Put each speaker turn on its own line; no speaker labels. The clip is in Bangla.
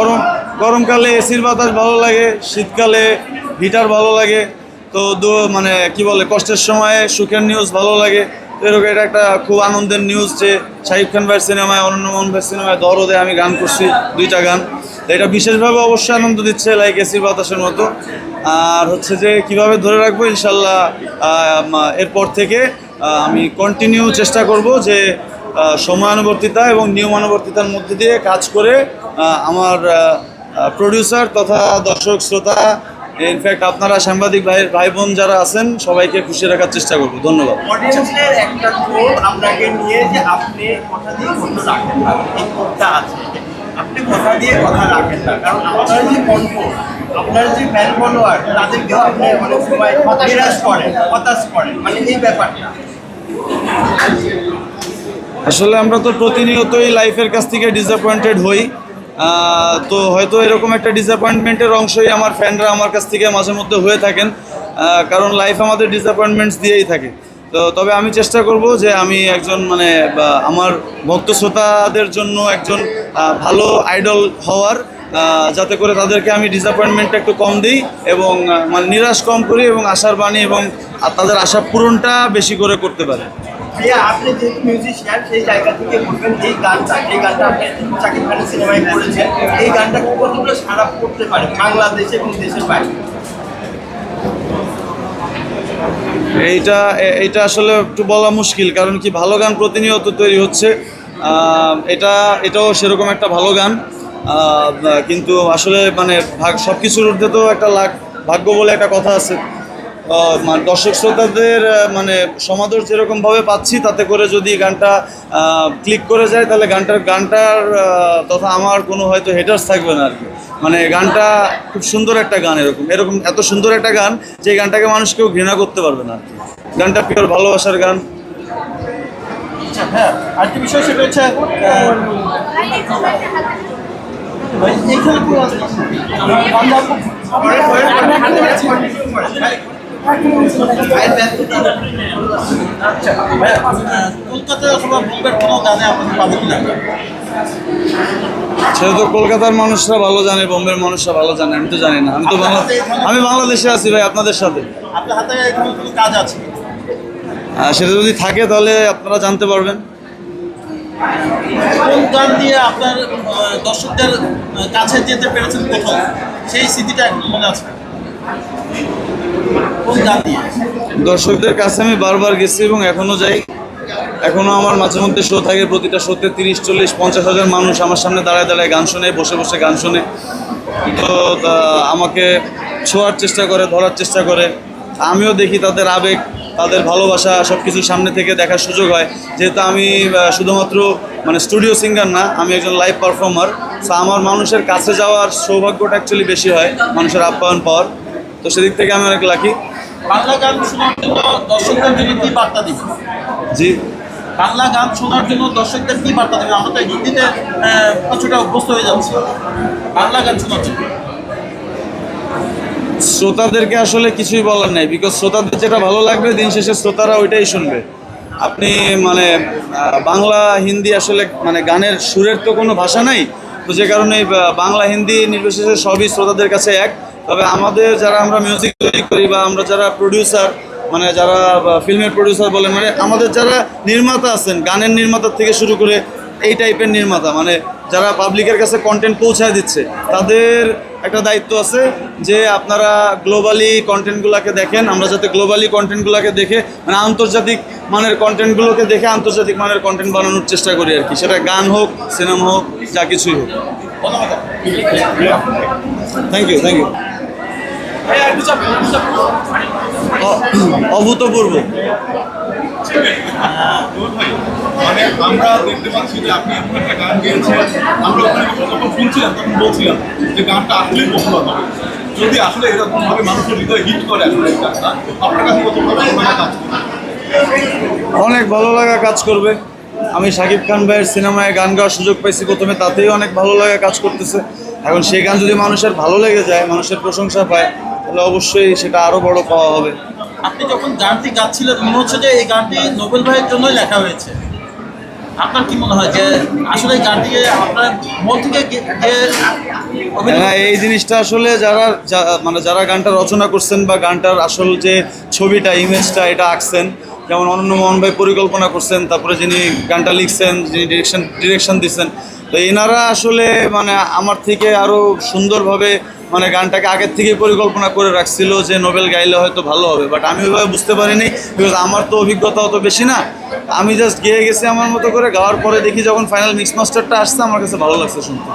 গরম, গরমকালে এসির বাতাস ভালো লাগে, শীতকালে হিটার ভালো লাগে, তো দু- মানে কি বলে, কষ্টের সময়ে সুখের নিউজ ভালো লাগে। এরকম এটা একটা খুব আনন্দের নিউজ যে শাহিব খান ভাইয়ের সিনেমায় অনন্য মোহন ভাইয়ের সিনেমায় দরদে আমি গান করছি দুইটা গান। তো এটা বিশেষভাবে অবশ্যই আনন্দ দিচ্ছে লাইক এসির বাতাসের মতো। আর হচ্ছে যে কীভাবে ধরে রাখব, ইনশাল্লাহ এরপর থেকে আমি কন্টিনিউ চেষ্টা করব যে সময়ানুবর্তিতা এবং নিয়মানুবর্তিতার মধ্যে দিয়ে কাজ করে আমার প্রডিউসার তথা দর্শক শ্রোতা ইনফ্যাক্ট আপনারা সাংবাদিক ভাই ভাই বোন যারা আছেন, সবাইকে খুশি রাখার চেষ্টা করব। ধন্যবাদ।
আপনার যে ফ্যান ফলোয়ার আপনি করেন, হতাশ করেন। মানে এই ব্যাপারটা।
আসলে আমরা তো প্রতিনিয়তই লাইফের কাছ থেকে ডিসঅ্যাপয়েন্টেড হই। তো হয়তো এরকম একটা ডিসঅ্যাপয়েন্টমেন্টের অংশই আমার ফ্যানরা আমার কাছ থেকে মাঝে মধ্যে হয়ে থাকেন। কারণ লাইফ আমাদের ডিসঅ্যাপয়েন্টমেন্টস দিয়েই থাকে। তো তবে আমি চেষ্টা করব যে আমি একজন মানে আমার ভক্ত শ্রোতাদের জন্য একজন ভালো আইডল হওয়ার যাতে করে তাদেরকে আমি ডিসঅ্যাপয়েন্টমেন্টটা একটু কম দিই এবং মানে নিরাশ কম করি এবং আশার বাণী এবং তাদের আশা পূরণটা বেশি করে করতে পারে।
ভাইয়া, আপনি যেহেতু মিউজিশিয়ান সেই জায়গা থেকে বলবেন এই গানটা এই গানটা আপনি সিনেমায় করেছেন। এই গানটা কতগুলো করতে পারে, বাংলাদেশ এবং দেশের বাইরে?
এইটা এইটা আসলে একটু বলা মুশকিল, কারণ কি ভালো গান প্রতিনিয়ত তৈরি হচ্ছে। এটা, এটাও সেরকম একটা ভালো গান। কিন্তু আসলে মানে ভাগ সব কিছুর ঊর্ধ্বে তো একটা ভাগ্য বলে একটা কথা আছে। দর্শক শ্রোতাদের মানে সমাদর যেরকমভাবে পাচ্ছি তাতে করে যদি গানটা ক্লিক করে যায় তাহলে গানটার গানটার তথা আমার কোনো হয়তো হেটার্স থাকবে না আর কি মানে গানটা খুব সুন্দর একটা গান এরকম এরকম এত সুন্দর একটা গান যে গানটাকে মানুষ কেউ ঘৃণা করতে পারবে না আর কি গানটা পিওর ভালোবাসার গান
আচ্ছা হ্যাঁ আরেকটি বিষয় সেটা হচ্ছে আচ্ছা, অথবা বোম্বের কোনো গানে আপনাদের পাবেন না?
সেটা তো কলকাতার মানুষরা ভালো জানে বোম্বের মানুষরা ভালো জানে আমি তো জানি না। আমি তো বাংলা আমি বাংলাদেশে আছি ভাই আপনাদের সাথে।
আপনার হাতে কোনো কাজ আছে?
সেটা যদি থাকে তাহলে আপনারা জানতে পারবেন।
কোন গান দিয়ে আপনার দর্শকদের কাছে যেতে পেরেছেন প্রথম? সেই স্মৃতিটা এখন মনে আছে?
দর্শকদের কাছে আমি বারবার গেছি এবং এখনও যাই। এখনও আমার মাঝে মধ্যে শো থাকে, প্রতিটা শোতে তিরিশ, চল্লিশ, পঞ্চাশ হাজার মানুষ আমার সামনে দাঁড়ায় দাঁড়ায় গান শোনে, বসে বসে গান শোনে। তো আমাকে ছোঁয়ার চেষ্টা করে, ধরার চেষ্টা করে। আমিও দেখি তাদের আবেগ, তাদের ভালোবাসা সব কিছু সামনে থেকে দেখার সুযোগ হয়। যেহেতু আমি শুধুমাত্র মানে স্টুডিও সিঙ্গার না, আমি একজন লাইভ পারফর্মার সো আমার মানুষের কাছে যাওয়ার সৌভাগ্যটা অ্যাকচুয়ালি বেশি হয়, মানুষের আপ্যায়ন পাওয়ার। তো সেদিক থেকে আমি অনেক লাকি
বাংলা গান শোনার জন্য দর্শকদের জন্য কি বার্তা দিবেন?
জি।
বাংলা গান শোনার জন্য দর্শকদের কি বার্তা দেবেন? আমরা তো হিন্দিতে কিছুটা অভ্যস্ত হয়ে যাচ্ছি। বাংলা গান শোনার জন্য।
শ্রোতাদেরকে আসলে কিছুই বলার নাই বিকজ শ্রোতাদের যেটা ভালো লাগবে দিন শেষে শ্রোতারা ওইটাই শুনবে। আপনি মানে বাংলা হিন্দি আসলে মানে গানের সুরের তো কোনো ভাষা নাই তো যে কারণে বাংলা হিন্দি নির্বিশেষে সবই শ্রোতাদের কাছে এক। তবে আমাদের যারা আমরা মিউজিক তৈরি করি বা আমরা যারা প্রডিউসার মানে যারা ফিল্মের প্রডিউসার বলেন মানে আমাদের যারা নির্মাতা আছেন, গানের নির্মাতার থেকে শুরু করে এই টাইপের নির্মাতা মানে যারা পাবলিকের কাছে কন্টেন্ট পৌঁছায় দিচ্ছে, তাদের একটা দায়িত্ব আছে যে আপনারা গ্লোবালি কন্টেন্টগুলোকে দেখেন, আমরা যাতে গ্লোবালি কন্টেন্টগুলোকে দেখে মানে আন্তর্জাতিক মানের কন্টেন্টগুলোকে দেখে আন্তর্জাতিক মানের কন্টেন্ট বানানোর চেষ্টা করি আর কি। সেটা গান হোক সিনেমা হোক, যা কিছুই হোক। থ্যাংক ইউ থ্যাংক ইউ অভূতপূর্ব।
মানে আমরা দেখতে পাচ্ছি যে আপনি এমন একটা গান গেয়েছেন। আমরা ওখানে যখন শুনছিলাম তখন বলছিলাম যে গানটা আসলেই পছন্দ হবে। যদি আসলে এরকম ভাবে মানুষের হৃদয়ে হিট করে আসলে এই গানটা আপনার কাছে কত ভালো লাগা কাজ
অনেক ভালো লাগা কাজ করবে। আমি শাকিব খান ভাইয়ের সিনেমায় গান গাওয়ার সুযোগ পাইছি প্রথমে তাতেই অনেক ভালো লাগা কাজ করতেছে। এখন সেই গান যদি মানুষের ভালো লেগে যায় মানুষের প্রশংসা পায় তাহলে অবশ্যই সেটা আরও বড় পাওয়া হবে।
আপনি যখন গানটি গাচ্ছিলেন মনে হচ্ছে যে এই গানটি নোবেল ভাইয়ের জন্যই লেখা হয়েছে।
আপনার কি মনে হয় যে আসলে এই গানটিকে আপনার মন থেকে
হ্যাঁ এই জিনিসটা আসলে যারা মানে যারা গানটা রচনা করছেন বা গানটার আসল যে ছবিটা ইমেজটা এটা আঁকছেন যেমন অনন্য মোহন ভাই পরিকল্পনা করছেন তারপরে যিনি গানটা লিখছেন যিনি ডিরেকশন ডিরেকশন দিচ্ছেন তো এনারা আসলে মানে আমার থেকে আরও সুন্দরভাবে মানে গানটাকে আগের থেকে পরিকল্পনা করে রাখছিল যে নোবেল গাইলে হয়তো ভালো হবে বাট আমি ওইভাবে বুঝতে পারিনি বিকজ আমার তো অভিজ্ঞতা অত বেশি না। আমি জাস্ট গেয়ে গেছি আমার মতো করে, গাওয়ার পরে দেখি যখন ফাইনাল মিক্স মাস্টারটা আসছে, আমার কাছে ভালো লাগছে শুনতে।